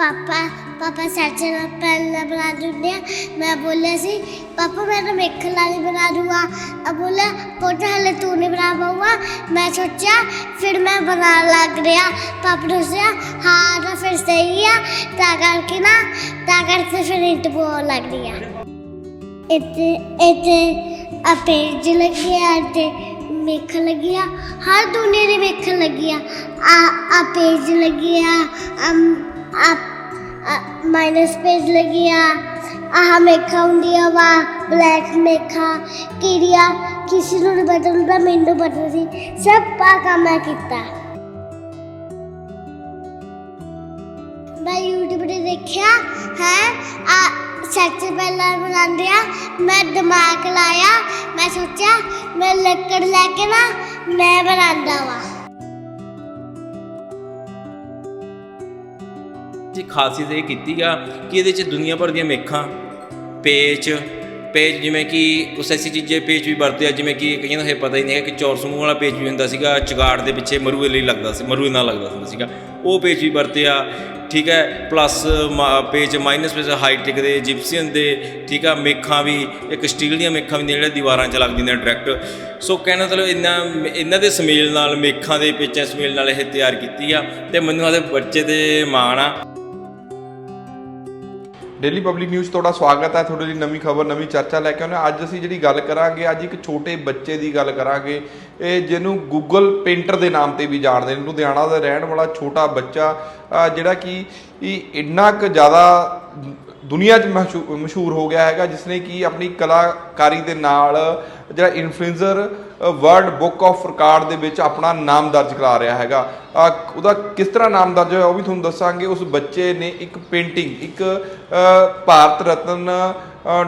ਪਾਪਾ ਪਾਪਾ ਸੱਚ ਨਾਲ ਪਹਿਲਾਂ ਬਣਾ ਦਿੰਦੇ ਆ। ਮੈਂ ਬੋਲਿਆ ਸੀ, ਪਾਪਾ, ਮੈਂ ਤਾਂ ਮੇਖ ਲਾਲੀ ਬਣਾ ਦੂੰਗਾ। ਅਬ ਬੋਲਾ ਪੁੱਤ, ਹਲੇ ਤੂੰ ਨਹੀਂ ਬਣਾ ਪਾਊਗਾ। ਮੈਂ ਸੋਚਿਆ, ਫਿਰ ਮੈਂ ਬਣਾਉਣ ਲੱਗ ਰਿਹਾ। ਪਾਪਾ ਨੇ ਦੱਸਿਆ, ਹਾਂ, ਤਾਂ ਫਿਰ ਸਹੀ ਆ। ਤਾਂ ਕਰਕੇ ਨਾ, ਤਾਂ ਕਰਕੇ ਫਿਰ ਇੰਟ ਬੋਲ ਲੱਗਦੀ ਰਹੀ ਆ। ਇੱਥੇ ਇੱਥੇ ਆ ਪੇਜ ਲੱਗਿਆ ਤੇ ਮੇਖ ਲੱਗਿਆ ਹਰ ਦੁਨੀਆ ਦੇ ਮੇਖ ਲੱਗੀ ਆ। ਆ ਪੇਜ ਲੱਗੀ ਅਮ, ਆ ਮਾਈਨਸ ਪੇਜ ਲੱਗਿਆ ਆਹ ਮੇਖਾ ਹੁੰਦੀਆਂ ਵਾ ਬਲੈਕ ਮੇਖਾ। ਕਿਰਿਆ, ਕਿਸੇ ਨੂੰ ਨਹੀਂ ਪਤਾ ਹੁੰਦਾ, ਮੈਨੂੰ ਪਤਾ ਸੀ। ਸਭ ਪਾ ਮੈਂ ਕੀਤਾ। ਮੈਂ YouTube ਤੇ ਦੇਖਿਆ, ਹੈ? ਆ ਸੱਚ ਪਹਿਲਾਂ ਬਣਾਉਂਦੇ ਆ। ਮੈਂ ਦਿਮਾਗ ਲਾਇਆ, ਮੈਂ ਸੋਚਿਆ, ਮੈਂ ਲੱਕੜ ਲੈ ਕੇ ਨਾ, ਮੈਂ ਬਣਾਉਂਦਾ ਵਾ। ਜੀ ਖਾਸੀਅਤ ਇਹ ਕੀਤੀ ਆ ਕਿ ਇਹਦੇ ਚ ਦੁਨੀਆ ਭਰ ਦੀਆਂ ਮੇਖਾਂ, ਪੇਚ ਪੇਜ ਜਿਵੇਂ ਕਿ ਕੁਛ ਐਸੀ ਚੀਜ਼ਾਂ ਪੇਜ ਵੀ ਵਰਤੇ ਆ, ਜਿਵੇਂ ਕਿ ਕਈਆਂ ਨੂੰ ਇਹ ਪਤਾ ਹੀ ਨਹੀਂ ਹੈ ਕਿ ਚੌਰ ਸਮੂਹ ਵਾਲਾ ਪੇਜ ਵੀ ਹੁੰਦਾ ਸੀਗਾ, ਚਗਾੜ ਦੇ ਪਿੱਛੇ ਮਰੂਏ ਲਈ ਲੱਗਦਾ ਸੀ, ਮਰੂਏ ਨਾਲ ਲੱਗਦਾ ਹੁੰਦਾ ਸੀਗਾ। ਉਹ ਪੇਜ ਵੀ ਵਰਤੇ ਆ, ਠੀਕ ਹੈ plus page minus page hi tech ਦੇ ਜਿਪਸੀਅਨ ਦੇ, ਠੀਕ ਆ, ਮੇਖਾਂ ਵੀ, ਇੱਕ ਸਟੀਲ ਦੀਆਂ ਮੇਖਾਂ ਵੀ ਜਿਹੜੇ ਦੀਵਾਰਾਂ 'ਚ ਲੱਗਦੀਆਂ ਨੇ ਡਾਇਰੈਕਟ ਸੋ ਕਹਿਣਾ ਮਤਲਬ ਇਹਨਾਂ ਇਹਨਾਂ ਦੇ ਸਮੇਲ ਨਾਲ, ਮੇਖਾਂ ਦੇ ਪੇਚਾਂ ਸਮੇਲ ਨਾਲ ਇਹ ਤਿਆਰ ਕੀਤੀ ਆ, ਤੇ ਮੈਨੂੰ ਆਦੇ ਬੱਚੇ ਤੇ ਮਾਣ ਆ। ਡੇਲੀ ਪਬਲਿਕ ਨਿਊਜ਼ ਤੁਹਾਡਾ ਸਵਾਗਤ ਹੈ, ਤੁਹਾਡੇ ਲਈ ਨਵੀਂ ਖਬਰ, ਨਵੀਂ ਚਰਚਾ ਲੈ ਕੇ ਆਉਂਦੇ ਹਾਂ। ਅੱਜ ਅਸੀਂ ਜਿਹੜੀ ਗੱਲ ਕਰਾਂਗੇ, ਅੱਜ ਇੱਕ ਛੋਟੇ ਬੱਚੇ ਦੀ ਗੱਲ ਕਰਾਂਗੇ ਇਹ ਜਿਹਨੂੰ ਗੂਗਲ ਪੇਂਟਰ ਦੇ ਨਾਮ ਤੇ ਵੀ ਜਾਣਦੇ ਨੇ ਲੁਧਿਆਣਾ ਦਾ ਰਹਿਣ ਵਾਲਾ ਛੋਟਾ ਬੱਚਾ ਜਿਹੜਾ ਕਿ ਇਹ ਇੰਨਾ ਕੁ ਜ਼ਿਆਦਾ ਦੁਨੀਆ 'ਚ ਮਸ਼ਹੂ- ਮਸ਼ਹੂਰ ਹੋ ਗਿਆ ਹੈਗਾ ਜਿਸ ਨੇ ਕਿ ਆਪਣੀ ਕਲਾਕਾਰੀ ਦੇ ਨਾਲ ਜਿਹੜਾ influencer world book of record ਦੇ ਵਿੱਚ ਆਪਣਾ ਨਾਮ ਦਰਜ ਕਰਾ ਰਿਹਾ ਹੈਗਾ। ਉਹਦਾ ਕਿਸ ਤਰ੍ਹਾਂ ਨਾਮ ਦਰਜ ਹੋਇਆ ਉਹ ਵੀ ਤੁਹਾਨੂੰ ਦੱਸਾਂਗੇ। ਉਸ ਬੱਚੇ ਨੇ ਇੱਕ ਪੇਂਟਿੰਗ ਇੱਕ ਭਾਰਤ ਰਤਨ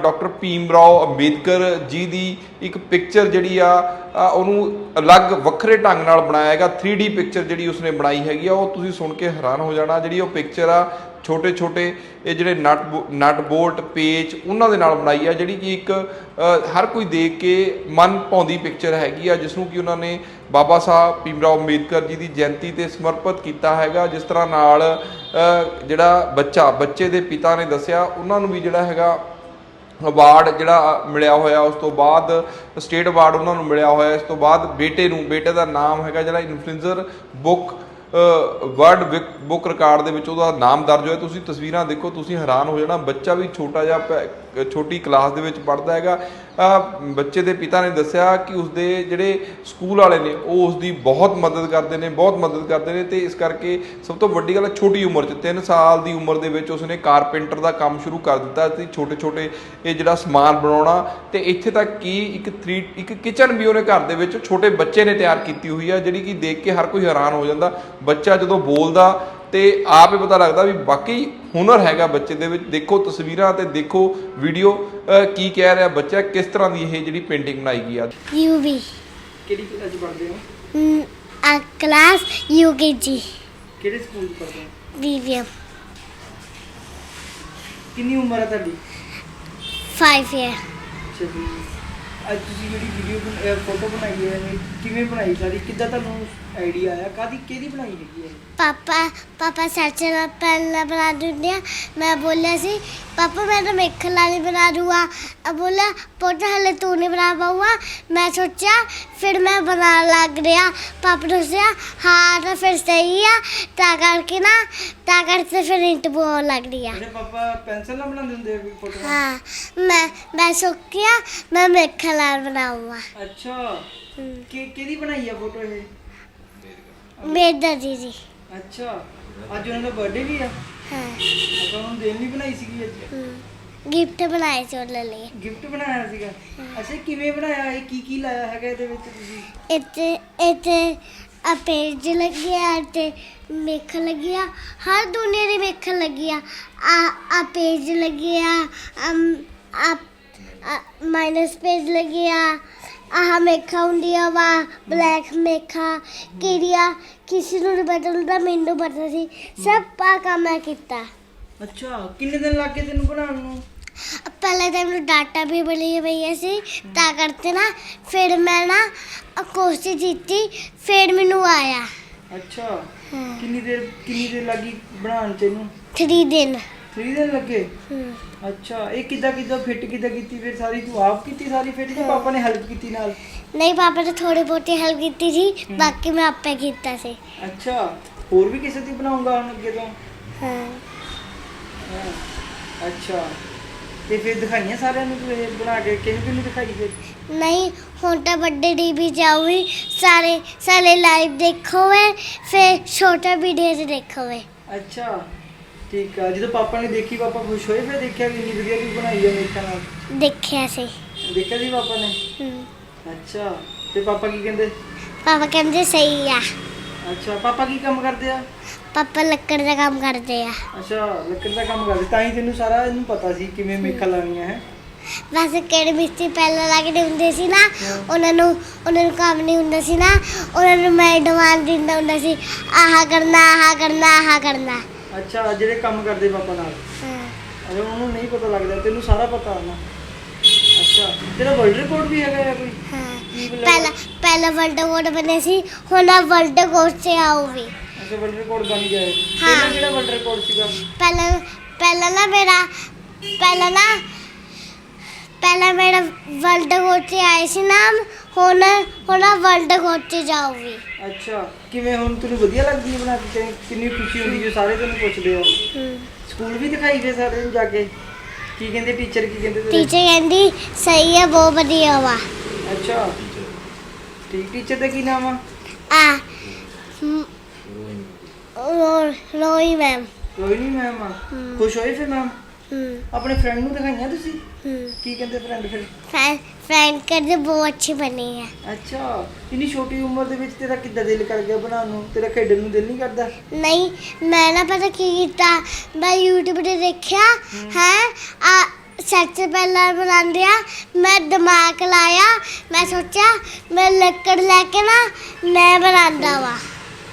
ਡਾਕਟਰ ਭੀਮ ਰਾਓ ਅੰਬੇਦਕਰ ਜੀ ਦੀ ਇੱਕ ਪਿਕਚਰ ਜਿਹੜੀ ਆ ਉਹਨੂੰ ਅਲੱਗ ਵੱਖਰੇ ਢੰਗ ਨਾਲ ਬਣਾਇਆ ਹੈਗਾ। 3D ਪਿਕਚਰ ਜਿਹੜੀ ਉਸਨੇ ਬਣਾਈ ਹੈਗੀ ਆ, ਉਹ ਤੁਸੀਂ ਸੁਣ ਕੇ ਹੈਰਾਨ ਹੋ ਜਾਣਾ। ਜਿਹੜੀ ਉਹ ਪਿਕਚਰ ਆ ਛੋਟੇ ਛੋਟੇ ਇਹ ਜਿਹੜੇ ਨਟ ਬੋ- ਨਟ ਬੋਲਟ, ਪੇਚ ਉਹਨਾਂ ਦੇ ਨਾਲ ਬਣਾਈ ਆ, ਜਿਹੜੀ ਕਿ ਇੱਕ ਹਰ ਕੋਈ ਦੇਖ ਕੇ ਮਨ ਭਾਉਂਦੀ ਪਿਕਚਰ ਹੈਗੀ ਆ, ਜਿਸ ਨੂੰ ਕਿ ਉਹਨਾਂ ਨੇ ਬਾਬਾ ਸਾਹਿਬ ਭੀਮਰਾਓ ਅੰਬੇਦਕਰ ਜੀ ਦੀ ਜਯੰਤੀ ਤੇ ਸਮਰਪਿਤ ਕੀਤਾ ਹੈਗਾ, ਜਿਸ ਤਰ੍ਹਾਂ ਨਾਲ ਜਿਹੜਾ ਬੱਚਾ, ਬੱਚੇ ਦੇ ਪਿਤਾ ਨੇ ਦੱਸਿਆ, ਉਹਨਾਂ ਨੂੰ ਵੀ ਜਿਹੜਾ ਹੈਗਾ ਅਵਾਰਡ ਜਿਹੜਾ ਮਿਲਿਆ ਹੋਇਆ, ਉਸ ਤੋਂ ਬਾਅਦ ਸਟੇਟ ਅਵਾਰਡ ਉਹਨਾਂ ਨੂੰ ਮਿਲਿਆ ਹੋਇਆ, ਇਸ ਤੋਂ ਬਾਅਦ ਬੇਟੇ ਨੂੰ, ਬੇਟੇ ਦਾ ਨਾਮ ਹੈਗਾ ਜਿਹੜਾ influencer book world book record ਦੇ ਵਿੱਚ ਉਹਦਾ ਨਾਮ ਦਰਜ ਹੋਇਆ। ਤੁਸੀਂ ਤਸਵੀਰਾਂ ਦੇਖੋ, ਤੁਸੀਂ ਹੈਰਾਨ ਹੋ ਜਾਣਾ। ਬੱਚਾ ਵੀ ਛੋਟਾ ਜਿਹਾ ਪੈ- ਛੋਟੀ ਕਲਾਸ ਦੇ ਵਿੱਚ ਪੜ੍ਹਦਾ ਹੈਗਾ। ਬੱਚੇ ਦੇ ਪਿਤਾ ਨੇ ਦੱਸਿਆ ਕਿ ਉਸਦੇ ਜਿਹੜੇ ਸਕੂਲ ਵਾਲੇ ਨੇ, ਉਹ ਉਸਦੀ ਬਹੁਤ ਮਦਦ ਕਰਦੇ ਨੇ, ਬਹੁਤ ਮਦਦ ਕਰਦੇ ਨੇ ਤੇ ਇਸ ਕਰਕੇ ਸਭ ਤੋਂ ਵੱਡੀ ਗੱਲ ਹੈ ਛੋਟੀ ਉਮਰ 'ਚ 3 ਸਾਲ ਦੀ ਉਮਰ ਦੇ ਵਿੱਚ ਉਸਨੇ ਕਾਰਪੈਂਟਰ ਦਾ ਕੰਮ ਸ਼ੁਰੂ ਕਰ ਦਿੱਤਾ ਤੇ ਛੋਟੇ ਛੋਟੇ ਇਹ ਜਿਹੜਾ ਸਮਾਨ ਬਣਾਉਣਾ ਤੇ ਇੱਥੇ ਤੱਕ ਕਿ ਇੱਕ 3 ਇੱਕ ਕਿਚਨ ਵੀ ਉਹਨੇ ਘਰ ਦੇ ਵਿੱਚ ਛੋਟੇ ਬੱਚੇ ਨੇ ਤਿਆਰ ਕੀਤੀ ਹੋਈ ਆ, ਜਿਹੜੀ ਕਿ ਦੇਖ ਕੇ ਹਰ ਕੋਈ ਹੈਰਾਨ ਹੋ ਜਾਂਦਾ। ਬੱਚਾ ਜਦੋਂ ਬੋਲਦਾ ਤੇ ਆਪ ਹੀ ਪਤਾ ਲੱਗਦਾ ਵੀ ਵਾਕਈ ਹੁਨਰ ਹੈਗਾ ਬੱਚੇ ਦੇ ਵਿੱਚ। ਦੇਖੋ ਤਸਵੀਰਾਂ ਤੇ ਦੇਖੋ ਵੀਡੀਓ ਕੀ ਕਹਿ ਰਿਹਾ ਬੱਚਾ ਕਿਸ ਤਰ੍ਹਾਂ ਦੀ ਇਹ ਜਿਹੜੀ ਪੇਂਟਿੰਗ ਬਣਾਈ ਗਈ ਆ। ਯੂਵੀ ਕਿਹੜੀ ਕਲਾਸ ਚ ਪੜ੍ਹਦੇ ਹੋ? ਆ ਕਲਾਸ ਯੂਕੇਜੀ ਕਿਹੜੇ ਸਕੂਲ ਚ ਪੜ੍ਹਦੇ ਹੋ? ਵੀਵੀਐਮ ਕਿੰਨੀ ਉਮਰ ਹੈ ਤੁਹਾਡੀ? 5 ਇਅਰ ਅੱਛਾ ਜੀ। ਅੱਜ ਤੁਸੀਂ ਜਿਹੜੀ ਵੀਡੀਓ ਫੋਟੋ ਬਣਾਈ ਹੈ ਕਿਵੇਂ ਬਣਾਈ ਸਾਰੀ? ਕਿੱਦਾਂ ਤੁਹਾਨੂੰ ਆਈਡੀਆ ਆਇਆ ਕਾਦੀ ਕਿਹਦੀ ਬਣਾਈ ਹੈਗੀ ਹੈ ਪਾਪਾ ਪਾਪਾ ਸੱਚ ਨਾਲ ਪਹਿਲਾਂ ਬਣਾ ਦਿੰਦੇ ਆ। ਮੈਂ ਬੋਲਿਆ ਸੀ ਪਾਪਾ ਮੈਂ ਤਾਂ ਮੇਖ ਲਾਲੀ ਬਣਾ ਦੂੰਗਾ। ਅਬ ਬੋਲਾ ਪੁੱਤ ਹਲੇ ਤੂੰ ਨਹੀਂ ਬਣਾ ਪਾਊਗਾ। ਮੈਂ ਸੋਚਿਆ ਫਿਰ ਮੈਂ ਬਣਾਉਣ ਲੱਗ ਰਿਹਾ। ਪਾਪਾ ਨੇ ਦੱਸਿਆ ਹਾਂ ਤਾਂ ਫਿਰ ਸਹੀ ਆ। ਤਾਂ ਕਰਕੇ ਨਾ ਤਾਂ ਕਰਕੇ ਫਿਰ ਇੰਟ ਬੋਲ ਲੱਗ ਰਹੀ ਆ। ਮੇਰੇ ਪਾਪਾ ਪੈਨਸਲ ਨਾਲ ਬਣਾਉਂਦੇ ਹੁੰਦੇ ਆ ਫੋਟੋ? ਹਾਂ ਮੈਂ ਮੈਂ ਸੋਚਿਆ ਮੈਂ ਮੇਖ ਲਾਲ ਬਣਾਉਂਗਾ ਅੱਛਾ। ਕਿ ਕਿਹਦੀ ਬਣਾਈ ਹੈ ਫੋਟੋ ਇਹ? ਮੇਰੀ ਦਾਦੀ ਜੀ ਅੱਛਾ ਅੱਜ ਉਹਨਾਂ ਦਾ ਬਰਥਡੇ ਵੀ ਆ? ਹਾਂ। ਆਪਾਂ ਉਹਨੂੰ ਦੇਣ ਲਈ ਬਣਾਈ ਸੀਗੀ ਅੱਜ? ਗਿਫਟ ਬਣਾਏ ਸੀ ਉਹਦੇ ਲਈ। ਗਿਫਟ ਬਣਾਇਆ ਸੀਗਾ? ਅੱਛਾ ਕਿਵੇਂ ਬਣਾਇਆ? ਇਹ ਕੀ ਕੀ ਲਾਇਆ ਹੈਗਾ ਇਹਦੇ ਵਿੱਚ ਤੁਸੀਂ? ਇੱਥੇ ਇੱਥੇ ਆ ਪੇਜ ਲੱਗਿਆ ਤੇ ਮੇਖ ਲੱਗਿਆ ਹਰ ਦੁਨੀਆ ਦੀ ਮੇਖ ਲੱਗਿਆ। ਆ ਆ ਪੇਜ ਲੱਗਿਆ ਆ ਮਾਈਨਸ ਪੇਜ ਲੱਗਿਆ। ਆਹ ਮੇਖਾ ਹੁੰਦੀਆਂ ਵਾ ਬਲੈਕ ਮੇਖਾ ਕਿਰਿਆ ਕਿਸੇ ਨੂੰ ਨਹੀਂ ਬਦਲਦਾ ਮੈਨੂੰ ਪਤਾ ਸੀ। ਸਭ ਪਾ ਕੰਮ ਮੈਂ ਕੀਤਾ। ਅੱਛਾ ਕਿੰਨੇ ਦਿਨ ਲੱਗ ਗਏ ਤੈਨੂੰ ਬਣਾਉਣ ਨੂੰ? ਪਹਿਲੇ ਤਾਂ ਮੈਨੂੰ ਡਾਟਾ ਵੀ ਬਲੀ ਪਈ ਸੀ ਤਾਂ ਕਰਕੇ ਨਾ ਫਿਰ ਮੈਂ ਨਾ ਕੋਸ਼ਿਸ਼ ਕੀਤੀ ਫਿਰ ਮੈਨੂੰ ਆਇਆ। ਅੱਛਾ। ਕਿੰਨੀ ਦੇਰ ਕਿੰਨੀ ਦੇਰ ਲੱਗੀ ਬਣਾਉਣ ਤੈਨੂੰ? 3 ਦਿਨ। 3 ਦਿਨ ਲੱਗੇ? ਹਮ, ਅੱਛਾ ਇਹ ਕਿੱਦਾਂ ਕਿੱਦਾਂ ਫਿੱਟ ਕਿੱਦਾਂ ਕੀਤੀ? ਫਿਰ ਸਾਰੀ ਤੂੰ ਆਪ ਕੀਤੀ ਸਾਰੀ ਫਿੱਟ ਕਿ ਪਾਪਾ ਨੇ ਹੈਲਪ ਕੀਤੀ ਨਾਲ? ਨਹੀਂ ਪਾਪਾ ਨੇ ਥੋੜੀ ਬਹੁਤੀ ਹੈਲਪ ਕੀਤੀ ਸੀ ਬਾਕੀ ਮੈਂ ਆਪੇ ਕੀਤਾ ਸੀ। ਅੱਛਾ ਹੋਰ ਵੀ ਕਿਸੇ ਦੀ ਬਣਾਉਂਗਾ ਹੁਣ ਅੱਗੇ ਤੋਂ? ਹਾਂ। ਹਾਂ, ਅੱਛਾ। ਤੇ ਫਿਰ ਦਿਖਾਈਆਂ ਸਾਰਿਆਂ ਨੂੰ ਤੂੰ ਇਹ ਬਣਾ ਕੇ ਕਿਹਨੂੰ ਕਿਹਨੂੰ ਦਿਖਾਈ ਫਿਰ? ਨਹੀਂ ਹੁਣ ਤਾਂ ਵੱਡੇ ਟੀਵੀ ਜਾਊਗੀ ਸਾਰੇ ਸਾਰੇ ਲਾਈਵ ਦੇਖੋਗੇ ਫਿਰ ਛੋਟਾ ਵੀਡੀਓ ਦੇਖੋਗੇ। ਅੱਛਾ। ਠੀਕ ਆ ਜਦੋਂ ਪਾਪਾ ਨੇ ਦੇਖੀ ਪਾਪਾ ਖੁਸ਼ ਹੋਏ ਫਿਰ ਦੇਖਿਆ ਵੀ ਇੰਨੀ ਵਧੀਆ ਤੂੰ ਬਣਾਈ ਆ ਮੇਖਾਂ ਨਾਲ। ਦੇਖਿਆ ਸੀ। ਦੇਖਿਆ ਸੀ ਪਾਪਾ ਨੇ? ਹਮ, ਅੱਛਾ ਤੇ ਪਾਪਾ ਕੀ ਕਹਿੰਦੇ? ਪਾਪਾ ਕਹਿੰਦੇ ਸਹੀ ਆ। ਅੱਛਾ ਪਾਪਾ ਕੀ ਕੰਮ ਕਰਦੇ ਆ? ਪਾਪਾ ਲੱਕੜ ਦਾ ਕੰਮ ਕਰਦੇ ਆ। ਅੱਛਾ ਲੱਕੜ ਦਾ ਕੰਮ ਕਰਦੇ ਤਾਂ ਹੀ ਤੈਨੂੰ ਸਾਰਾ ਇਹਨੂੰ ਪਤਾ ਸੀ ਕਿਵੇਂ ਮੇਖਾਂ ਲਾਉਣੀਆਂ ਹੈ? ਵੈਸੇ ਕਿਹੜੇ ਮਿਸਤਰੀ ਪਹਿਲਾਂ ਲੱਗਦੇ ਹੁੰਦੇ ਸੀ ਨਾ ਉਹਨਾਂ ਨੂੰ ਉਹਨਾਂ ਨੂੰ ਕੰਮ ਨਹੀਂ ਹੁੰਦਾ ਸੀ ਨਾ ਉਹਨਾਂ ਨੂੰ ਮੈਂ ਡਿਮਾਂਡ ਦਿੰਦਾ ਹੁੰਦਾ ਸੀ ਆਹ ਕਰਨਾ ਆਹ ਕਰਨਾ ਆਹ ਕਰਨਾ। ਅੱਛਾ ਜਿਹੜੇ ਕੰਮ ਕਰਦੇ ਪਾਪਾ ਨਾਲ? ਹਾਂ। ਅਰੇ ਉਹਨੂੰ ਨਹੀਂ ਪਤਾ ਲੱਗਦਾ ਤੈਨੂੰ ਸਾਰਾ ਪਤਾ ਨਾ ਅੱਛਾ ਤੇਰਾ ਵਰਲਡ ਰਿਕਾਰਡ ਵੀ ਹੈਗਾ ਆ ਕੋਈ? ਹਾਂ। ਕੀ ਬੋਲਿਆ? ਪਹਿਲਾਂ ਪਹਿਲਾਂ ਵਰਲਡ ਕੋਡ ਬਣੇ ਸੀ ਹੁਣ ਵਰਲਡ ਕੋਡ ਤੇ ਆਉਗੀ ਅੱਛਾ ਵਰਲਡ ਰਿਕਾਰਡ ਬਣ ਗਿਆ ਹੈ ਹਾਂ। ਪਹਿਲਾਂ ਕਿਹੜਾ ਵਰਲਡ ਰਿਕਾਰਡ ਸੀਗਾ? ਪਹਿਲਾਂ ਪਹਿਲਾਂ ਨਾ ਮੇਰਾ ਪਹਿਲਾਂ ਨਾ ਪਹਿਲਾਂ ਮੇਰਾ ਵਰਲਡ ਕੋਡ ਤੇ ਆਏ ਸੀ ਨਾਮ ਹੁਣ ਹੁਣ ਵਰਲਡ ਕੋਡ ਤੇ ਜਾਊਗੀ। ਅੱਛਾ ਕਿਵੇਂ ਹੁਣ ਤੈਨੂੰ ਵਧੀਆ ਲੱਗਦੀ ਹੈ ਬਣਾ ਕੇ ਕਿ- ਕਿੰਨੀ ਖੁਸ਼ੀ ਹੁੰਦੀ ਜੇ ਸਾਰੇ ਤੈਨੂੰ ਪੁੱਛਦੇ ਆ। ਸਕੂਲ ਵੀ ਦਿਖਾਈ ਫੇ ਸਾਰੇ ਨੂੰ ਜਾ ਕੇ? ਕੀ ਕਹਿੰਦੇ ਟੀਚਰ ਕੀ ਕਹਿੰਦੇ ਤੇਰੇ? ਟੀਚਰ ਕਹਿੰਦੀ ਸਹੀ ਹੈ ਬਹੁਤ ਵਧੀਆ ਵਾ। ਅੱਛਾ ਠੀਕ ਟੀਚਰ ਦਾ ਕੀ ਨਾਮ ਆ? ਆ ਹਮ, ਰੋ- ਰੋਈ ਮੈਮ। ਨਹੀਂ ਮੈਮ ਆ। ਖੁਸ਼ ਹੋਏ ਫਿਰ ਮੈਮ? ਆਪਣੇ ਫਰੈਂਡ ਨੂੰ ਦਿਖਾਈਆਂ ਤੁਸੀਂ? ਕੀ ਕਹਿੰਦੇ ਫਰੈਂਡ ਫਿਰ? ਫਰੈਂਡ ਕਰਦੇ ਬਹੁਤ ਅੱਛੀ ਬਣੀ ਹੈ ਅੱਛਾ ਇੰਨੀ ਛੋਟੀ ਉਮਰ ਦੇ ਵਿੱਚ ਤੇਰਾ ਕਿੱਦਾਂ ਦਿਲ ਕਰ ਗਿਆ ਬਣਾਉਣ ਨੂੰ? ਤੇਰਾ ਖੇਡਣ ਨੂੰ ਦਿਲ ਨਹੀਂ ਕਰਦਾ? ਨਹੀਂ ਮੈਂ ਨਾ ਪਤਾ ਕੀ ਕੀਤਾ? ਮੈਂ YouTube ਤੇ ਦੇਖਿਆ ਹੈ। ਆ ਸੱਚ ਪਹਿਲਾਂ ਬਣਾਉਂਦੇ ਆ ਮੈਂ ਦਿਮਾਗ ਲਾਇਆ ਮੈਂ ਸੋਚਿਆ ਮੈਂ ਲੱਕੜ ਲੈ ਕੇ ਨਾ ਮੈਂ ਬਣਾਉਂਦਾ ਵਾ।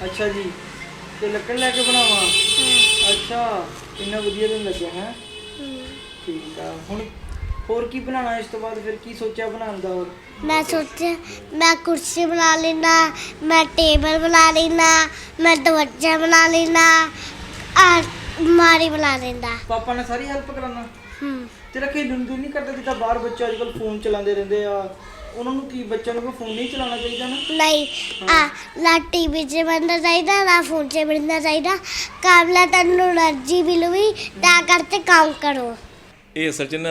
ਅੱਛਾ ਜੀ ਤੇ ਲੱਕੜ ਲੈ ਕੇ ਬਣਾਵਾਂ? ਅੱਛਾ ਇੰਨਾ ਵਧੀਆ ਦਿਨ ਲੱਗਿਆ ਹੈ? ਠੀਕ ਆ। ਹੁਣ ਹੋਰ ਕੀ ਬਣਾਉਣਾ ਇਸ ਤੋਂ ਬਾਅਦ? ਫਿਰ ਕੀ ਸੋਚਿਆ ਬਣਾਉਣ ਦਾ? ਹੋਰ ਮੈਂ ਸੋਚਿਆ ਮੈਂ ਕੁਰਸੀ ਬਣਾ ਲੈਣਾ ਮੈਂ ਟੇਬਲ ਬਣਾ ਲੈਣਾ ਮੈਂ ਦਰਵਾਜ਼ਾ ਬਣਾ ਲੈਣਾ ਆ ਮਾਰੀ ਬਣਾ ਲੈਂਦਾ। ਪਾਪਾ ਨੇ ਸਾਰੀ ਹੈਲਪ ਕਰਾਉਣਾ? ਹੂੰ। ਤੇਰਾ ਖੇਡਣ ਨੂੰ ਨਹੀਂ ਕਰਦਾ ਜਿੱਦਾਂ ਬਾਹਰ ਬੱਚੇ ਅੱਜ ਕੱਲ ਫੋਨ ਚਲਾਉਂਦੇ ਰਹਿੰਦੇ ਆ? ਉਹਨਾਂ ਨੂੰ ਕੀ ਬੱਚਿਆਂ ਨੂੰ ਫੋਨ ਨਹੀਂ ਚਲਾਉਣਾ ਚਾਹੀਦਾ ਨਾ? ਨਹੀਂ ਆ ਨਾ ਟੀਵੀ 'ਚ ਬੰਦਾ ਚਾਹੀਦਾ ਨਾ ਫੋਨ 'ਚ ਬੰਦਾ ਚਾਹੀਦਾ। ਕਾਬਲਾ ਤੁਹਾਨੂੰ એનર્ਜੀ ਮਿਲੂਗੀ ਤਾਂ ਕਰਕੇ ਕੰਮ ਕਰੋ। ਇਹ ਅਸਲ 'ਚ ਨਾ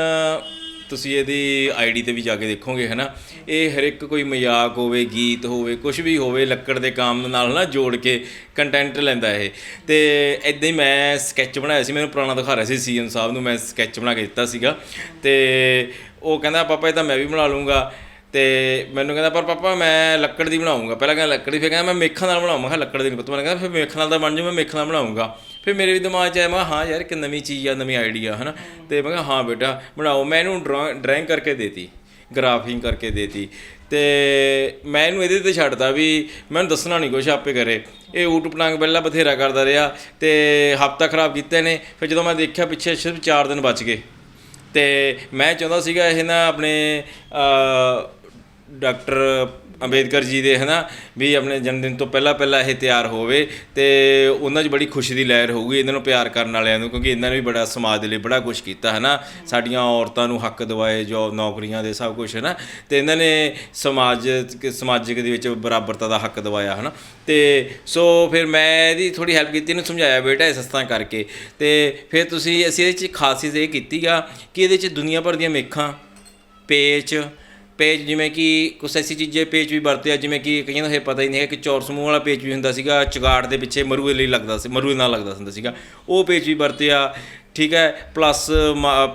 ਤੁਸੀਂ ਇਹਦੀ ਆਈਡੀ ਤੇ ਵੀ ਜਾ ਕੇ ਦੇਖੋਗੇ, ਹਨਾ? ਇਹ ਹਰ ਇੱਕ ਕੋਈ ਮਜ਼ਾਕ ਹੋਵੇ, ਗੀਤ ਹੋਵੇ ਕੁਝ ਵੀ ਹੋਵੇ, ਲੱਕੜ ਦੇ ਕੰਮ ਨਾਲ ਨਾ ਜੋੜ ਕੇ ਕੰਟੈਂਟ ਲੈਂਦਾ ਇਹ। ਤੇ ਇਦਾਂ ਹੀ ਮੈਂ ਸਕੈਚ ਬਣਾਇਆ ਸੀ, ਮੈਨੂੰ ਪੁਰਾਣਾ ਦਿਖਾ ਰਿਹਾ ਸੀ ਸੀਐਮ ਸਾਹਿਬ ਨੂੰ, ਮੈਂ ਸਕੈਚ ਬਣਾ ਕੇ ਦਿੱਤਾ ਸੀਗਾ। ਤੇ ਉਹ ਕਹਿੰਦਾ, ਪਾਪਾ, ਇਹ ਤਾਂ ਮੈਂ ਵੀ ਬਣਾ ਲੂੰਗਾ ਤੇ ਮੈਨੂੰ ਕਹਿੰਦਾ, ਪਰ ਪਾਪਾ, ਮੈਂ ਲੱਕੜ ਦੀ ਬਣਾਉਂਗਾ ਪਹਿਲਾਂ ਕਹਿੰਦਾ, ਲੱਕੜ ਦੀ? ਫਿਰ ਕਹਿੰਦਾ, ਮੈਂ ਮੇਖਾਂ ਨਾਲ ਬਣਾਉਂਗਾ ਲੱਕੜ ਦੀ ਨਹੀਂ ਪਤਾ। ਮੈਂ ਕਹਿੰਦਾ, ਫਿਰ ਮੇਖਾਂ ਨਾਲ ਤਾਂ ਬਣ ਜੂ ਮੈਂ ਮੇਖਾਂ ਨਾਲ ਬਣਾਉਂਗਾ ਫਿਰ ਮੇਰੇ ਵੀ ਦਿਮਾਗ 'ਚ ਆਇਆ, ਮੈਂ ਕਿਹਾ, ਹਾਂ ਯਾਰ, ਇੱਕ ਨਵੀਂ ਚੀਜ਼ ਆ, ਨਵੀਂ ਆਈਡੀਆ ਹਨਾ? ਤੇ ਮੈਂ ਕਿਹਾ, ਹਾਂ ਬੇਟਾ, ਬਣਾਓ। ਮੈਂ ਇਹਨੂੰ ਡਰਾਇੰਗ ਕਰਕੇ ਦੇਤੀ ਗ੍ਰਾਫਿੰਗ ਕਰਕੇ ਦੇਤੀ। ਤੇ ਮੈਂ ਇਹਨੂੰ ਇਹਦੇ ਤੇ ਛੱਡਦਾ ਵੀ ਮੈਨੂੰ ਦੱਸਣਾ ਨਹੀਂ ਕੁਛ ਆਪੇ ਕਰੇ। ਇਹ ਊਟ ਪਟਾਂਗ ਪਹਿਲਾਂ ਬਥੇਰਾ ਕਰਦਾ ਰਿਹਾ ਤੇ ਹਫਤਾ ਖਰਾਬ ਕੀਤੇ ਨੇ। ਫਿਰ ਜਦੋਂ ਮੈਂ ਦੇਖਿਆ ਪਿੱਛੇ ਸਿਰਫ 4 ਦਿਨ ਬਚ ਗਏ। ਤੇ ਮੈਂ ਚਾਹੁੰਦਾ ਸੀਗਾ ਇਹ ਨਾ ਆਪਣੇ ਡਾਕਟਰ ਅੰਬੇਦਕਰ ਜੀ ਦੇ, ਹਨਾ, ਵੀ ਆਪਣੇ ਜਨਮ ਦਿਨ ਤੋਂ ਪਹਿਲਾਂ ਪਹਿਲਾਂ ਇਹ ਤਿਆਰ ਹੋਵੇ ਤੇ ਉਹਨਾਂ 'ਚ ਬੜੀ ਖੁਸ਼ੀ ਦੀ ਲਹਿਰ ਹੋਊਗੀ ਇਹਨਾਂ ਨੂੰ ਪਿਆਰ ਕਰਨ ਵਾਲਿਆਂ ਨੂੰ, ਕਿਉਂਕਿ ਇਹਨਾਂ ਨੇ ਵੀ ਬੜਾ ਸਮਾਜ ਦੇ ਲਈ ਬੜਾ ਕੁਝ ਕੀਤਾ, ਹਨਾ, ਸਾਡੀਆਂ ਔਰਤਾਂ ਨੂੰ ਹੱਕ ਦਿਵਾਏ ਜੋਬ ਨੌਕਰੀਆਂ ਦੇ ਸਭ ਕੁਝ ਹਨਾ, ਤੇ ਇਹਨਾਂ ਨੇ ਸਮਾਜ ਸਮਾਜਿਕ ਦੇ ਵਿੱਚ ਬਰਾਬਰਤਾ ਦਾ ਹੱਕ ਦਿਵਾਇਆ, ਹਨਾ, ਤੇ ਸੋ ਫਿਰ ਮੈਂ ਇਹਦੀ ਥੋੜੀ ਹੈਲਪ ਕੀਤੀ, ਇਹਨੂੰ ਸਮਝਾਇਆ, ਬੇਟਾ ਇਸ ਤਰ੍ਹਾਂ ਕਰਕੇ, ਤੇ ਫਿਰ ਤੁਸੀਂ, ਅਸੀਂ ਇਹਦੇ 'ਚ ਖਾਸੀਅਤ ਇਹ ਕੀਤੀ ਆ ਕਿ ਇਹਦੇ 'ਚ ਦੁਨੀਆ ਭਰ ਦੀਆਂ ਮੇਖਾਂ, ਪੇਚ ਪੇਜ ਜਿਵੇਂ ਕਿ ਕੁਛ ਐਸੀ ਚੀਜ਼ਾਂ ਪੇਜ ਵੀ ਵਰਤੇ ਆ, ਜਿਵੇਂ ਕਿ ਕਈਆਂ ਨੂੰ ਇਹ ਪਤਾ ਹੀ ਨਹੀਂ ਹੈ ਕਿ ਚੌਰ ਸਮੂਹ ਵਾਲਾ ਪੇਜ ਵੀ ਹੁੰਦਾ ਸੀਗਾ, ਚਗਾੜ ਦੇ ਪਿੱਛੇ ਮਰੂਏ ਲਈ ਲੱਗਦਾ ਸੀ, ਮਰੂਏ ਨਾਲ ਲੱਗਦਾ ਹੁੰਦਾ ਸੀਗਾ। ਉਹ ਪੇਜ ਵੀ ਵਰਤੇ ਆ, ਠੀਕ ਹੈ plus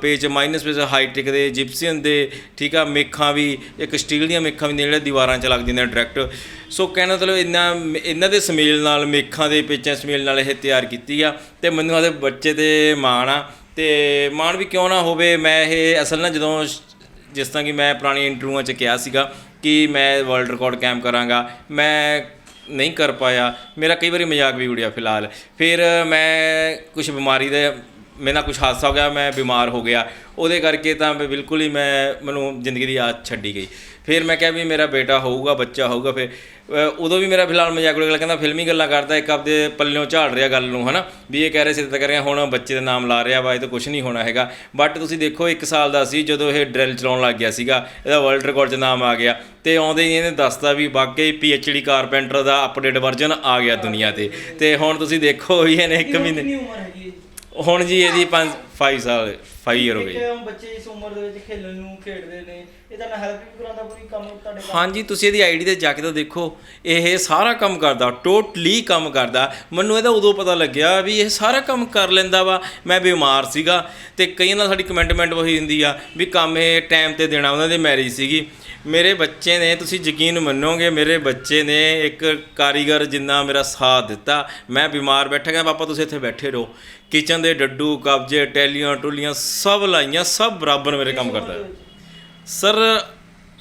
page minus page hi tech ਦੇ ਜਿਪਸੀਅਨ ਦੇ, ਠੀਕ ਆ, ਮੇਖਾਂ ਵੀ, ਇੱਕ ਸਟੀਲ ਦੀਆਂ ਮੇਖਾਂ ਵੀ ਨੇ, ਜਿਹੜੇ ਦੀਵਾਰਾਂ 'ਚ ਲੱਗ ਜਾਂਦੀਆਂ ਡਾਇਰੈਕਟ ਸੋ ਕਹਿਣਾ ਮਤਲਬ ਇੰਨਾ, ਇਹਨਾਂ ਦੇ ਸਮੇਲ ਨਾਲ, ਮੇਖਾਂ ਦੇ ਪੇਜਾਂ ਸਮੇਲ ਨਾਲ ਇਹ ਤਿਆਰ ਕੀਤੀ ਆ, ਤੇ ਮੈਨੂੰ ਉਹਦੇ ਬੱਚੇ ਤੇ ਮਾਣ ਆ, ਤੇ ਮਾਣ ਵੀ ਕਿਉਂ ਨਾ ਹੋਵੇ, ਮੈਂ ਇਹ ਅਸਲ ਨਾਲ ਜਦੋਂ ਜਿਸ ਤਰ੍ਹਾਂ ਕਿ ਮੈਂ ਪੁਰਾਣੀ ਇੰਟਰਵਿਊਆਂ 'ਚ ਕਿਹਾ ਸੀਗਾ ਕਿ ਮੈਂ ਵਰਲਡ ਰਿਕਾਰਡ ਕੈਮ ਕਰਾਂਗਾ, ਮੈਂ ਨਹੀਂ ਕਰ ਪਾਇਆ, ਮੇਰਾ ਕਈ ਵਾਰੀ ਮਜ਼ਾਕ ਵੀ ਉੜਿਆ ਫਿਲਹਾਲ। ਫਿਰ ਮੈਂ ਕੁਝ ਬਿਮਾਰੀ ਦੇ ਮੇਰੇ ਨਾਲ ਕੁਝ ਹਾਦਸਾ ਹੋ ਗਿਆ, ਮੈਂ ਬਿਮਾਰ ਹੋ ਗਿਆ। ਉਹਦੇ ਕਰਕੇ ਤਾਂ ਮੈਂ ਬਿਲਕੁਲ ਹੀ ਮੈਂ, ਮੈਨੂੰ ਜ਼ਿੰਦਗੀ ਦੀ ਆਸ ਛੱਡੀ ਗਈ। ਫਿਰ ਮੈਂ ਕਿਹਾ ਵੀ ਮੇਰਾ ਬੇਟਾ ਹੋਊਗਾ, ਬੱਚਾ ਹੋਊਗਾ, ਫਿਰ ਉਦੋਂ ਵੀ ਮੇਰਾ ਫਿਲਹਾਲ ਮਜ਼ਾਕ ਉਡਾਇਆ ਕਹਿੰਦਾ ਫਿਲਮੀ ਗੱਲਾਂ ਕਰਦਾ ਇੱਕ ਆਪਦੇ ਪੱਲਿਓਂ ਝਾੜ ਰਿਹਾ ਗੱਲ ਨੂੰ ਹਨਾ? ਵੀ ਇਹ ਕਹਿ ਰਹੇ ਸੀ ਤਾਂ ਕਰ ਰਿਹਾ ਹੁਣ ਬੱਚੇ ਦਾ ਨਾਮ ਲਾ ਰਿਹਾ ਵਾ ਇਹ ਤਾਂ ਕੁਝ ਨਹੀਂ ਹੋਣਾ ਹੈਗਾ। ਬਟ ਤੁਸੀਂ ਦੇਖੋ 1 ਸਾਲ ਦਾ ਸੀ ਜਦੋਂ ਇਹ ਡਰਿਲ ਚਲਾਉਣ ਲੱਗ ਗਿਆ ਸੀਗਾ ਇਹਦਾ ਵਰਲਡ ਰਿਕਾਰਡ 'ਚ ਨਾਮ ਆ ਗਿਆ। ਤੇ ਆਉਂਦੇ ਹੀ ਇਹਨੇ ਦੱਸਤਾ ਵੀ ਵਾਕਈ ਪੀਐਚਡੀ ਕਾਰਪੈਂਟਰ ਦਾ ਅਪਡੇਟ ਵਰਜ਼ਨ ਆ ਗਿਆ ਦੁਨੀਆ ਤੇ। ਤੇ ਹੁਣ ਤੁਸੀਂ ਦੇਖੋ ਵੀ ਇਹਨੇ ਇੱਕ ਮਹੀਨੇ ਹੁਣ ਜੀ ਇਹਦੀ 5 5 ਸਾਲ। 5 ਇਅਰ ਹੋ ਗਏ ਕਿ ਬੱਚੇ ਇਸ ਉਮਰ ਦੇ ਵਿੱਚ ਖੇਲਣ ਨੂੰ ਖੇਡਦੇ ਨੇ ਇਹ ਤਾਂ ਹੈਲਪ ਵੀ ਕਰਾਉਂਦਾ ਪੂਰੀ ਕੰਮ ਤੁਹਾਡੇ ਹਾਂਜੀ ਤੁਸੀਂ ਇਹਦੀ ਆਈਡੀ ਤੇ ਜਾ ਕੇ ਤਾਂ ਦੇਖੋ ਇਹ ਸਾਰਾ ਕੰਮ ਕਰਦਾ ਟੋਟਲੀ ਕੰਮ ਕਰਦਾ। ਮੈਨੂੰ ਇਹਦਾ ਉਦੋਂ ਪਤਾ ਲੱਗਿਆ ਵੀ ਇਹ ਸਾਰਾ ਕੰਮ ਕਰ ਲੈਂਦਾ ਵਾ। ਮੈਂ ਬਿਮਾਰ ਸੀਗਾ ਤੇ ਕਈਆਂ ਨਾਲ ਸਾਡੀ ਕਮੈਂਟਮੈਂਟ ਹੋਈ ਹੁੰਦੀ ਆ ਵੀ ਕੰਮ ਇਹ ਟਾਈਮ ਤੇ ਦੇਣਾ ਉਹਨਾਂ ਦੀ ਮੈਰਿਜ ਸੀਗੀ। ਮੇਰੇ ਬੱਚੇ ਨੇ ਤੁਸੀਂ ਯਕੀਨ ਮੰਨੋਗੇ ਮੇਰੇ ਬੱਚੇ ਨੇ ਇੱਕ ਕਾਰੀਗਰ ਜਿੰਨਾ ਮੇਰਾ ਸਾਥ ਦਿੱਤਾ। ਮੈਂ ਬਿਮਾਰ ਬੈਠਾ ਗਿਆ ਪਾਪਾ ਤੁਸੀਂ ਇੱਥੇ ਬੈਠੇ ਰਹੋ। ਕਿਚਨ ਦੇ ਡੱਡੂ ਕਬਜੇ ਟੈਲੀਆਂ ਟੁਲੀਆਂ ਸਭ ਲਾਈਆਂ ਸਭ ਬਰਾਬਰ ਮੇਰੇ ਕੰਮ ਕਰਦਾ। ਸਰ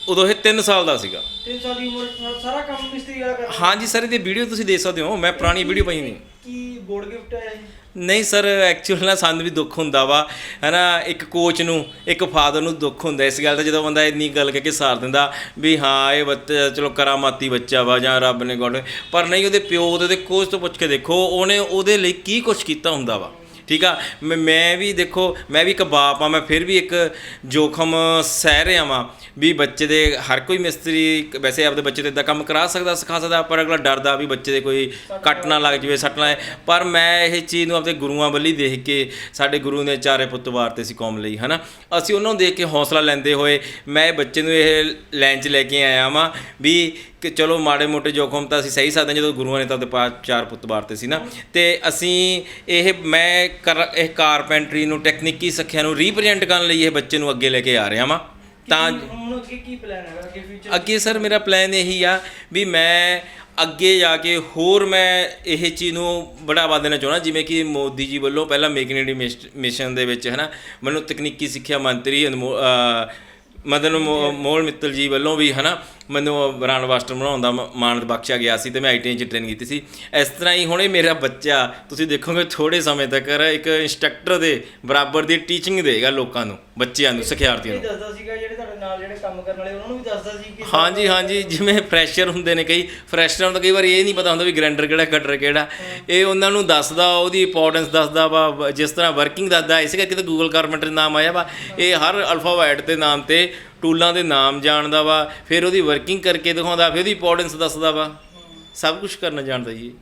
ਉਦੋਂ ਇਹ 3 ਸਾਲ ਦਾ ਸੀਗਾ। 3 ਸਾਲ ਦੀ ਉਮਰ ਨਾਲ ਸਾਰਾ ਕੰਮ ਮਿਸਤਰੀ ਵਾਲਾ ਕਰਦਾ। ਹਾਂਜੀ ਸਰ ਇਹਦੀ ਵੀਡੀਓ ਤੁਸੀਂ ਦੇਖ ਸਕਦੇ ਹੋ। ਮੈਂ ਪੁਰਾਣੀ ਵੀਡੀਓ ਪਾਈ ਨਹੀਂ ਕੀ ਗੋਲਡ ਗਿਫਟ ਹੈ? ਨਹੀਂ ਸਰ ਐਕਚੁਅਲ ਨਾ ਸਾਨੂੰ ਵੀ ਦੁੱਖ ਹੁੰਦਾ ਵਾ। ਹੈਨਾ, ਇੱਕ ਕੋਚ ਨੂੰ, ਇੱਕ ਫਾਦਰ ਨੂੰ ਦੁੱਖ ਹੁੰਦਾ ਇਸ ਗੱਲ ਦਾ, ਜਦੋਂ ਬੰਦਾ ਇੰਨੀ ਗੱਲ ਕਹਿ ਕੇ ਸਾਰ ਦਿੰਦਾ ਵੀ ਹਾਂ, ਇਹ ਬੱਚਾ, ਚਲੋ ਕਰਾਮਾਤੀ ਬੱਚਾ ਵਾ ਜਾਂ ਰੱਬ ਨੇ ਗੋਡ ਪਰ ਨਹੀਂ, ਉਹਦੇ ਪਿਓ ਤੇ, ਉਹਦੇ ਕੋਚ ਤੋਂ ਪੁੱਛ ਕੇ ਦੇਖੋ, ਉਹਨੇ ਉਹਦੇ ਲਈ ਕੀ ਕੁਝ ਕੀਤਾ ਹੁੰਦਾ ਵਾ। ਠੀਕ ਆ? ਮੈਂ- ਮੈਂ ਵੀ ਦੇਖੋ ਮੈਂ ਵੀ ਇੱਕ ਬਾਪ ਆ ਮੈਂ ਫਿਰ ਵੀ ਇੱਕ ਜੋਖਮ ਸਹਿ ਰਿਹਾ ਵਾਂ ਵੀ ਬੱਚੇ ਦੇ ਹਰ ਕੋਈ ਮਿਸਤਰੀ ਵੈਸੇ ਆਪਦੇ ਬੱਚੇ ਤੇ ਇਦਾਂ ਕੰਮ ਕਰਾ ਸਕਦਾ ਸਿਖਾ ਸਕਦਾ ਪਰ ਅਗਲਾ ਡਰਦਾ ਵੀ ਬੱਚੇ ਦੇ ਕੋਈ ਕੱਟ ਨਾ ਲੱਗ ਜਵੇ ਸੱਟ ਨਾ ਲੱਗੇ। ਪਰ ਮੈਂ ਇਹ ਚੀਜ਼ ਨੂੰ ਆਪਦੇ ਗੁਰੂਆਂ ਵੱਲੀ ਦੇਖ ਕੇ ਸਾਡੇ ਗੁਰੂ ਨੇ ਚਾਰੇ ਪੁੱਤ ਵਾਰਤੇ ਸੀ ਕੌਮ ਲਈ ਹਨਾ? ਅਸੀਂ ਉਹਨਾਂ ਨੂੰ ਦੇਖ ਕੇ ਹੌਸਲਾ ਲੈਂਦੇ ਹੋਏ ਮੈਂ ਇਹ ਬੱਚੇ ਨੂੰ ਇਹ ਲਾਈਨ 'ਚ ਲੈ ਕੇ ਆਇਆ ਵਾਂ ਵੀ ਕਿ ਚਲੋ ਮਾੜੇ ਮੋਟੇ ਜੋਖਮ ਤਾਂ ਅਸੀਂ ਸਹੀ ਸਕਦੇ ਹਾਂ, ਜਦੋਂ ਗੁਰੂਆਂ ਨੇ ਤਾਂ ਉਹਦੇ ਪਾ ਚਾਰ ਪੁੱਤ ਵਾਰਤੇ ਸੀ ਨਾ। ਤੇ ਅਸੀਂ ਇਹ ਮੈਂ ਕਰ ਇਹ ਕਾਰਪੈਂਟਰੀ ਨੂੰ ਟੈਕਨੀਕੀ ਸਿੱਖਿਆ ਨੂੰ ਰੀਪ੍ਰੈਜ਼ੈਂਟ ਕਰਨ ਲਈ ਇਹ ਬੱਚੇ ਨੂੰ ਅੱਗੇ ਲੈ ਕੇ ਆ ਰਿਹਾ ਵਾਂ। ਤਾਂ ਹੁਣ ਅੱਗੇ ਕੀ ਪਲਾਨ ਹੈਗਾ? ਅੱਗੇ ਫਿਊਚਰ ਅੱਗੇ ਸਰ ਮੇਰਾ ਪਲਾਨ ਇਹੀ ਆ ਵੀ ਮੈਂ ਅੱਗੇ ਜਾ ਕੇ ਹੋਰ ਮੈਂ ਇਹ ਚੀਜ਼ ਨੂੰ ਬੜਾਵਾ ਦੇਣਾ ਚਾਹੁੰਦਾ ਜਿਵੇਂ ਕਿ ਮੋਦੀ ਜੀ ਵੱਲੋਂ ਪਹਿਲਾਂ ਮੇਕ ਇਨ ਇੰਡੀਆ ਮਿਸ਼ਨ ਦੇ ਵਿੱਚ ਹੈ ਨਾ ਮੈਨੂੰ ਤਕਨੀਕੀ ਸਿੱਖਿਆ ਮੰਤਰੀ ਮਦਨ ਮੋ- ਮੋਹਨ ਮਿੱਤਲ ਜੀ ਵੱਲੋਂ ਵੀ ਹੈ ਨਾ ਮੈਨੂੰ ਬ੍ਰਾਂਡ ਮਾਸਟਰ ਬਣਾਉਣ ਦਾ ਮਾਣ ਬਖਸ਼ਿਆ ਗਿਆ ਸੀ ਤੇ ਮੈਂ ਆਈਟੀ ਚ ਟ੍ਰੇਨ ਕੀਤੀ ਸੀ। ਇਸ ਤਰ੍ਹਾਂ ਹੀ ਹੁਣੇ ਮੇਰਾ ਬੱਚਾ, ਤੁਸੀਂ ਦੇਖੋਗੇ ਥੋੜੇ ਸਮੇਂ ਤੱਕ ਇੱਕ ਇੰਸਟ੍ਰਕਟਰ ਦੇ ਬਰਾਬਰ ਦੀ ਟੀਚਿੰਗ ਦੇਗਾ ਲੋਕਾਂ ਨੂੰ, ਬੱਚਿਆਂ ਨੂੰ, ਸਿਖਿਆਰਥੀਆਂ ਨੂੰ। ਦੱਸਦਾ ਸੀਗਾ ਜਿਹੜੇ ਨਾਲ ਜਿਹੜੇ ਕੰਮ ਕਰਨ ਵਾਲੇ ਉਹਨਾਂ ਨੂੰ ਵੀ ਦੱਸਦਾ ਸੀ ਕਿ ਹਾਂਜੀ ਹਾਂਜੀ ਜਿਵੇਂ ਫਰੈਸ਼ਰ ਹੁੰਦੇ ਨੇ ਕਈ ਫਰੈਸ਼ਰਾਂ ਨੂੰ ਤਾਂ ਕਈ ਵਾਰ ਇਹ ਨਹੀਂ ਪਤਾ ਹੁੰਦਾ ਵੀ ਗ੍ਰੈਂਡਰ ਕਿਹੜਾ ਕਟਰ ਕਿਹੜਾ। ਇਹ ਉਹਨਾਂ ਨੂੰ ਦੱਸਦਾ ਉਹਦੀ ਇੰਪੋਰਟੈਂਸ ਦੱਸਦਾ ਵਾ ਜਿਸ ਤਰ੍ਹਾਂ ਵਰਕਿੰਗ ਦੱਸਦਾ ਇਸ ਕਰਕੇ ਤਾਂ ਗੂਗਲ ਕਾਰਪੈਂਟਰ ਨਾਮ ਆਇਆ ਵਾ। ਇਹ ਹਰ ਅਲਫਾਬੈਟ ਦੇ ਨਾਮ ਤੇ ਟੂਲਾਂ ਦੇ ਨਾਮ ਜਾਣਦਾ ਵਾ ਫਿਰ ਉਹਦੀ ਵਰਕਿੰਗ ਕਰਕੇ ਦਿਖਾਉਂਦਾ ਫਿਰ ਉਹਦੀ ਇੰਪੋਰਟੈਂਸ ਦੱਸਦਾ ਵਾ। ਸਭ ਕੁਝ ਕਰਨਾ ਜਾਣਦਾ ਜੀ।